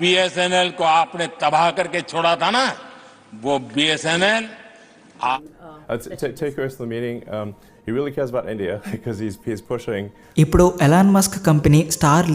BSNL को आपने तबाह करके छोड़ा था ना वो BSNL Uh, t- t- take the rest of the meeting. Um, he really cares about India because he's he's pushing ఇప్పుడు Elon Musk company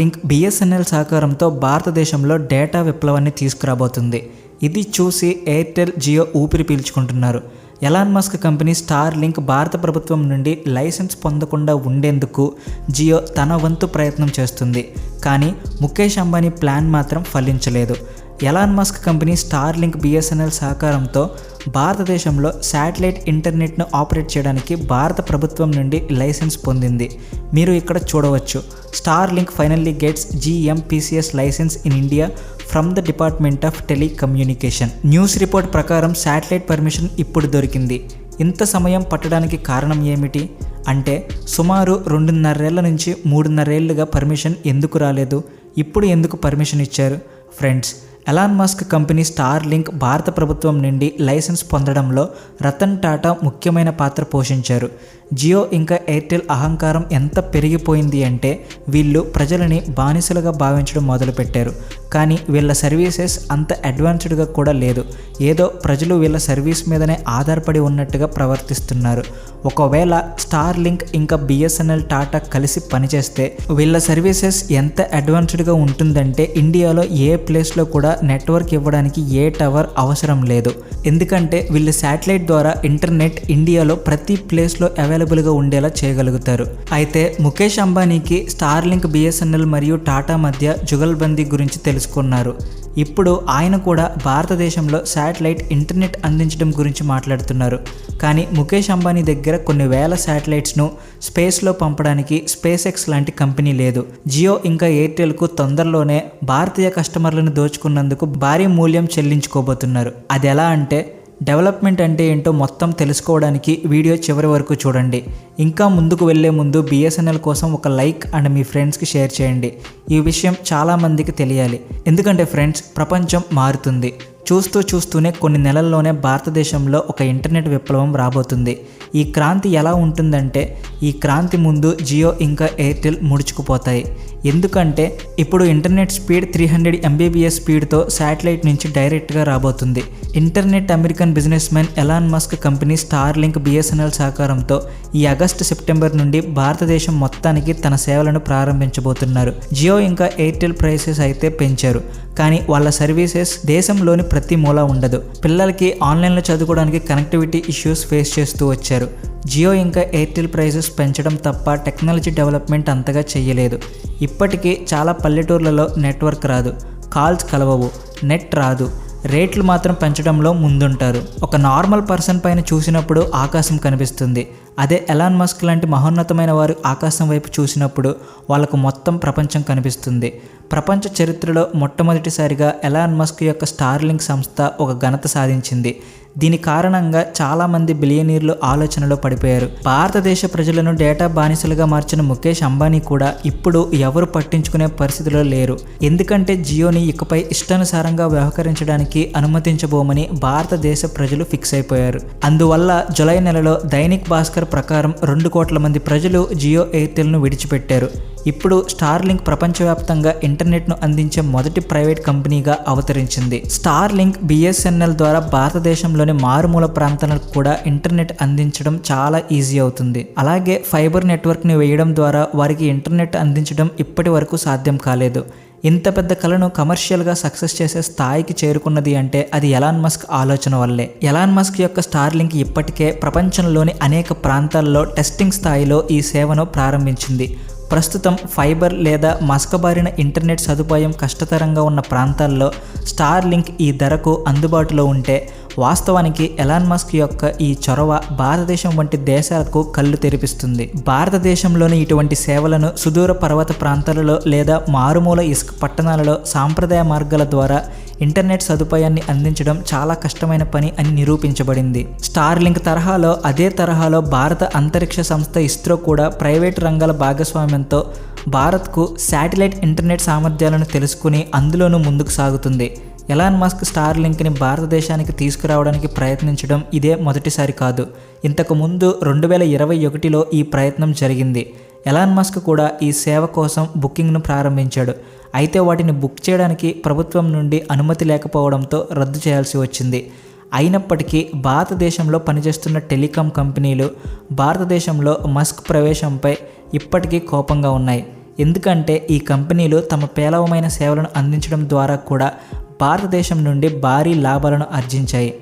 Starlink BSNL సహకారంతో భారతదేశంలో డేటా విప్లవాన్ని తీసుకురాబోతుంది ఇది చూసి ఎయిర్టెల్ జియో ఊపిరి పీల్చుకుంటున్నారు Elon Musk company Starlink భారత ప్రభుత్వం నుండి లైసెన్స్ పొందకుండా ఉండేందుకు జియో తన వంతు ప్రయత్నం చేస్తుంది. కానీ ముఖేష్ అంబానీ ప్లాన్ మాత్రం ఫలించలేదు. Elon Musk company Starlink BSNL సహకారంతో భారతదేశంలో శాటిలైట్ ఇంటర్నెట్ను ఆపరేట్ చేయడానికి భారత ప్రభుత్వం నుండి లైసెన్స్ పొందింది. మీరు ఇక్కడ చూడవచ్చు. Starlink finally gets GMPCS license in India from the department of telecommunication news report ప్రకారం శాటిలైట్ పర్మిషన్ ఇప్పుడు దొరికింది. ఇంత సమయం పట్టడానికి కారణం ఏమిటి? అంటే సుమారు రెండున్నరేళ్ళ నుంచి మూడున్నరేళ్ళుగా పర్మిషన్ ఎందుకు రాలేదు? ఇప్పుడు ఎందుకు పర్మిషన్ ఇచ్చారు? Friends Elon Musk company Starlink భారత ప్రభుత్వం నుండి లైసెన్స్ పొందడంలో రతన్ టాటా ముఖ్యమైన పాత్ర పోషించారు. జియో ఇంకా ఎయిర్టెల్ అహంకారం ఎంత పెరిగిపోయింది అంటే వీళ్ళు ప్రజలని బానిసలుగా భావించడం మొదలుపెట్టారు. కానీ వీళ్ళ సర్వీసెస్ అంత అడ్వాన్స్డ్గా కూడా లేదు. ఏదో ప్రజలు వీళ్ళ సర్వీస్ మీదనే ఆధారపడి ఉన్నట్టుగా ప్రవర్తిస్తున్నారు. ఒకవేళ స్టార్ లింక్ ఇంకా బిఎస్ఎన్ఎల్ టాటా కలిసి పనిచేస్తే వీళ్ళ సర్వీసెస్ ఎంత అడ్వాన్స్డ్గా ఉంటుందంటే ఇండియాలో ఏ ప్లేస్లో కూడా నెట్వర్క్ ఇవ్వడానికి ఏ టవర్ అవసరం లేదు. ఎందుకంటే వీళ్ళు శాటిలైట్ ద్వారా ఇంటర్నెట్ ఇండియాలో ప్రతి ప్లేస్లో అవైలబుల్గా ఉండేలా చేయగలుగుతారు. అయితే ముఖేష్ అంబానీకి స్టార్ లింక్ బిఎస్ఎన్ఎల్ మరియు టాటా మధ్య జుగల్బందీ గురించి తెలుసుకున్నారు. ఇప్పుడు ఆయన కూడా భారతదేశంలో శాటిలైట్ ఇంటర్నెట్ అందించడం గురించి మాట్లాడుతున్నారు. కానీ ముఖేష్ అంబానీ దగ్గర కొన్ని వేల శాటిలైట్స్ను స్పేస్లో పంపడానికి స్పేస్ ఎక్స్ లాంటి కంపెనీ లేదు. జియో ఇంకా ఎయిర్టెల్కు తొందరలోనే భారతీయ కస్టమర్లను దోచుకున్నందుకు భారీ మూల్యం చెల్లించుకోబోతున్నారు. అది ఎలా అంటే డెవలప్మెంట్ అంటే ఏంటో మొత్తం తెలుసుకోవడానికి వీడియో చివరి వరకు చూడండి. ఇంకా ముందుకు వెళ్ళే ముందు బిఎస్ఎన్ఎల్ కోసం ఒక లైక్ అండ్ మీ ఫ్రెండ్స్కి షేర్ చేయండి. ఈ విషయం చాలామందికి తెలియాలి. ఎందుకంటే ఫ్రెండ్స్ ప్రపంచం మారుతుంది. చూస్తూ చూస్తూనే కొన్ని నెలల్లోనే భారతదేశంలో ఒక ఇంటర్నెట్ విప్లవం రాబోతుంది. ఈ క్రాంతి ఎలా ఉంటుందంటే ఈ క్రాంతి ముందు జియో ఇంకా ఎయిర్టెల్ ముడుచుకుపోతాయి. ఎందుకంటే ఇప్పుడు internet speed three hundred MBPS స్పీడ్తో శాటిలైట్ నుంచి డైరెక్ట్గా రాబోతుంది. Internet American business man Elon Musk company Starlink BSNL సహకారంతో ఈ ఆగస్టు సెప్టెంబర్ నుండి భారతదేశం మొత్తానికి తన సేవలను ప్రారంభించబోతున్నారు. జియో ఇంకా ఎయిర్టెల్ ప్రైసెస్ అయితే పెంచారు. కానీ వాళ్ళ సర్వీసెస్ దేశంలోని ప్రతి మూల ఉండదు. పిల్లలకి ఆన్లైన్లో చదువుకోవడానికి కనెక్టివిటీ ఇష్యూస్ ఫేస్ చేస్తూ వచ్చారు. జియో ఇంకా ఎయిర్టెల్ ప్రైసెస్ పెంచడం తప్ప టెక్నాలజీ డెవలప్మెంట్ అంతగా చేయలేదు ఇప్పటికీ చాలా పల్లెటూర్లలో నెట్వర్క్ రాదు. కాల్స్ కలవవు. నెట్ రాదు. రేట్లు మాత్రం పెంచడంలో ముందుంటారు. ఒక నార్మల్ పర్సన్ పైన చూసినప్పుడు ఆకాశం కనిపిస్తుంది. అదే ఎలాన్ మస్క్ లాంటి మహోన్నతమైన వారు ఆకాశం వైపు చూసినప్పుడు వాళ్ళకు మొత్తం ప్రపంచం కనిపిస్తుంది. ప్రపంచ చరిత్రలో మొట్టమొదటిసారిగా ఎలాన్ మస్క్ యొక్క స్టార్లింక్ సంస్థ ఒక ఘనత సాధించింది. దీని కారణంగా చాలామంది బిలియనీర్లు ఆలోచనలో పడిపోయారు. భారతదేశ ప్రజలను డేటా బానిసలుగా మార్చిన ముఖేష్ అంబానీ కూడా ఇప్పుడు ఎవరు పట్టించుకునే పరిస్థితిలో లేరు. ఎందుకంటే జియోని ఇకపై ఇష్టానుసారంగా వ్యవహరించడానికి అనుమతించబోమని భారతదేశ ప్రజలు ఫిక్స్ అయిపోయారు. అందువల్ల జులై నెలలో దైనిక్ భాస్కర్ ప్రకారం రెండు కోట్ల మంది ప్రజలు జియో ఎయిర్టెల్ను విడిచిపెట్టారు. ఇప్పుడు స్టార్లింక్ ప్రపంచవ్యాప్తంగా ఇంటర్నెట్ను అందించే మొదటి ప్రైవేట్ కంపెనీగా అవతరించింది. స్టార్లింక్ బిఎస్ఎన్ఎల్ ద్వారా భారతదేశంలోని మారుమూల ప్రాంతాలకు కూడా ఇంటర్నెట్ అందించడం చాలా ఈజీ అవుతుంది. అలాగే ఫైబర్ నెట్వర్క్ని వేయడం ద్వారా వారికి ఇంటర్నెట్ అందించడం ఇప్పటి వరకు సాధ్యం కాలేదు. ఇంత పెద్ద కళను కమర్షియల్గా సక్సెస్ చేసే స్థాయికి చేరుకున్నది అంటే అది ఎలాన్ మస్క్ ఆలోచన వల్లే. ఎలాన్ మస్క్ యొక్క స్టార్లింక్ ఇప్పటికే ప్రపంచంలోని అనేక ప్రాంతాల్లో టెస్టింగ్ స్థాయిలో ఈ సేవను ప్రారంభించింది. ప్రస్తుతం ఫైబర్ లేదా మసకబారిన ఇంటర్నెట్ సదుపాయం కష్టతరంగా ఉన్న ప్రాంతాల్లో స్టార్ లింక్ ఈ ధరకు అందుబాటులో ఉంటే వాస్తవానికి ఎలాన్ మస్క్ యొక్క ఈ చొరవ భారతదేశం వంటి దేశాలకు కళ్ళు తెరిపిస్తుంది. భారతదేశంలోని ఇటువంటి సేవలను సుదూర పర్వత ప్రాంతాలలో లేదా మారుమూల ఇసుక పట్టణాలలో సాంప్రదాయ మార్గాల ద్వారా ఇంటర్నెట్ సదుపాయాన్ని అందించడం చాలా కష్టమైన పని అని నిరూపించబడింది. స్టార్లింక్ తరహాలో అదే తరహాలో భారత అంతరిక్ష సంస్థ ఇస్రో కూడా ప్రైవేటు రంగాల భాగస్వామ్యంతో భారత్కు శాటిలైట్ ఇంటర్నెట్ సామర్థ్యాలను తెలుసుకుని అందులోనూ ముందుకు సాగుతుంది. ఎలాన్ మస్క్ స్టార్ లింక్ని భారతదేశానికి తీసుకురావడానికి ప్రయత్నించడం ఇదే మొదటిసారి కాదు. ఇంతకు ముందు రెండు వేల ఇరవై ఒకటిలో ఈ ప్రయత్నం జరిగింది. ఎలాన్ మస్క్ కూడా ఈ సేవ కోసం బుకింగ్ను ప్రారంభించాడు. అయితే వాటిని బుక్ చేయడానికి ప్రభుత్వం నుండి అనుమతి లేకపోవడంతో రద్దు చేయాల్సి వచ్చింది. అయినప్పటికీ భారతదేశంలో పనిచేస్తున్న టెలికాం కంపెనీలు భారతదేశంలో మస్క్ ప్రవేశంపై ఇప్పటికీ కోపంగా ఉన్నాయి. ఎందుకంటే ఈ కంపెనీలు తమ పేలవమైన సేవలను అందించడం ద్వారా కూడా భారతదేశం నుండి భారీ లాభాలను ఆర్జించాయి.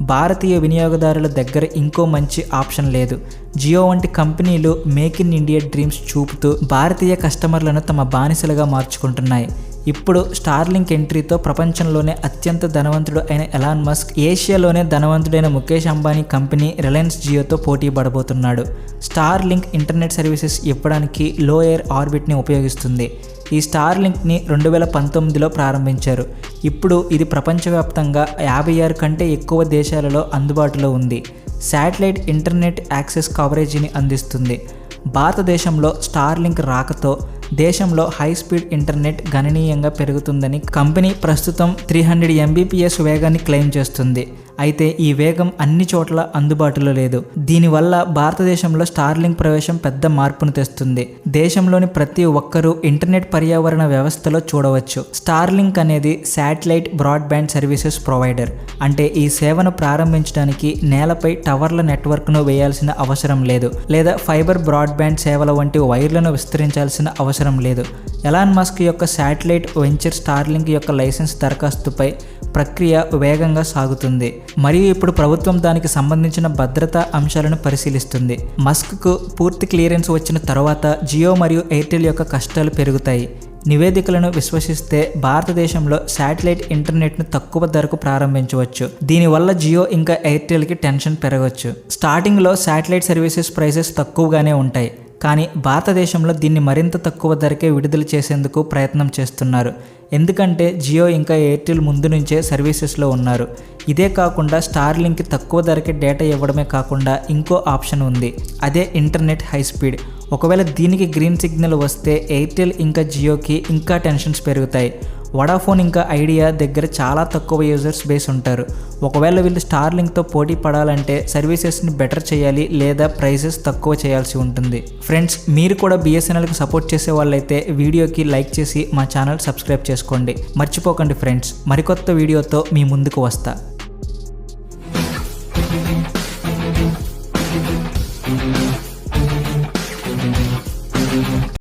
భారతీయ వినియోగదారుల దగ్గర ఇంకో మంచి ఆప్షన్ లేదు. జియో వంటి కంపెనీలు మేక్ ఇన్ ఇండియా డ్రీమ్స్ చూపుతూ భారతీయ కస్టమర్లను తమ బానిసలుగా మార్చుకుంటున్నాయి. ఇప్పుడు స్టార్లింక్ ఎంట్రీతో ప్రపంచంలోనే అత్యంత ధనవంతుడు అయిన ఎలాన్ మస్క్ ఏషియాలోనే ధనవంతుడైన ముఖేష్ అంబానీ కంపెనీ రిలయన్స్ జియోతో పోటీ పడబోతున్నాడు. స్టార్లింక్ ఇంటర్నెట్ సర్వీసెస్ ఇవ్వడానికి లో ఎయిర్ ఆర్బిట్ని ఉపయోగిస్తుంది. ఈ స్టార్ లింక్ని రెండు వేల పంతొమ్మిదిలో ప్రారంభించారు. ఇప్పుడు ఇది ప్రపంచవ్యాప్తంగా యాభై ఆరు కంటే ఎక్కువ దేశాలలో అందుబాటులో ఉంది. శాటిలైట్ ఇంటర్నెట్ యాక్సెస్ కవరేజీని అందిస్తుంది. భారతదేశంలో స్టార్లింక్ రాకతో దేశంలో హై స్పీడ్ ఇంటర్నెట్ గణనీయంగా పెరుగుతుందని కంపెనీ ప్రస్తుతం త్రీ హండ్రెడ్ ఎంబీపీఎస్ వేగాన్ని క్లెయిమ్ చేస్తుంది. అయితే ఈ వేగం అన్ని చోట్ల అందుబాటులో లేదు. దీనివల్ల భారతదేశంలో స్టార్లింగ్ ప్రవేశం పెద్ద మార్పును తెస్తుంది. దేశంలోని ప్రతి ఒక్కరూ ఇంటర్నెట్ పర్యావరణ వ్యవస్థలో చూడవచ్చు. స్టార్లింక్ అనేది శాటిలైట్ బ్రాడ్బ్యాండ్ సర్వీసెస్ ప్రొవైడర్. అంటే ఈ సేవను ప్రారంభించడానికి నేలపై టవర్ల నెట్వర్క్ను వేయాల్సిన అవసరం లేదు. లేదా ఫైబర్ బ్రాడ్బ్యాండ్ సేవల వంటి వైర్లను విస్తరించాల్సిన అవసరం లేదు. ఎలాన్ మస్క్ యొక్క శాటిలైట్ వెంచర్ స్టార్లింక్ యొక్క లైసెన్స్ దరఖాస్తుపై ప్రక్రియ వేగంగా సాగుతుంది. మరియు ఇప్పుడు ప్రభుత్వం దానికి సంబంధించిన భద్రతా అంశాలను పరిశీలిస్తుంది. మస్క్కు పూర్తి క్లియరెన్స్ వచ్చిన తర్వాత జియో మరియు ఎయిర్టెల్ యొక్క కష్టాలు పెరుగుతాయి. నివేదికలను విశ్వసిస్తే భారతదేశంలో శాటిలైట్ ఇంటర్నెట్ను తక్కువ ధరకు ప్రారంభించవచ్చు. దీనివల్ల జియో ఇంకా ఎయిర్టెల్కి టెన్షన్ పెరగవచ్చు స్టార్టింగ్లో శాటిలైట్ సర్వీసెస్ ప్రైసెస్ తక్కువగానే ఉంటాయి. కానీ భారతదేశంలో దీన్ని మరింత తక్కువ ధరకే విడుదల చేసేందుకు ప్రయత్నం చేస్తున్నారు. ఎందుకంటే జియో ఇంకా ఎయిర్టెల్ ముందు నుంచే సర్వీసెస్లో ఉన్నారు. ఇదే కాకుండా స్టార్లింక్కి తక్కువ ధరకే డేటా ఇవ్వడమే కాకుండా ఇంకో ఆప్షన్ ఉంది. అదే ఇంటర్నెట్ హై స్పీడ్. ఒకవేళ దీనికి గ్రీన్ సిగ్నల్ వస్తే ఎయిర్టెల్ ఇంకా జియోకి ఇంకా టెన్షన్స్ పెరుగుతాయి. వడాఫోన్ ఇంకా ఐడియా దగ్గర చాలా తక్కువ యూజర్స్ బేస్ ఉంటారు. ఒకవేళ వీళ్ళు స్టార్లింక్తో పోటీ పడాలంటే సర్వీసెస్ని బెటర్ చేయాలి లేదా ప్రైసెస్ తక్కువ చేయాల్సి ఉంటుంది. ఫ్రెండ్స్ మీరు కూడా బిఎస్ఎన్ఎల్కి సపోర్ట్ చేసే వాళ్ళైతే వీడియోకి లైక్ చేసి మా ఛానల్ సబ్స్క్రైబ్ చేసుకోండి. మర్చిపోకండి ఫ్రెండ్స్ మరికొత్త వీడియోతో మీ ముందుకు వస్తా.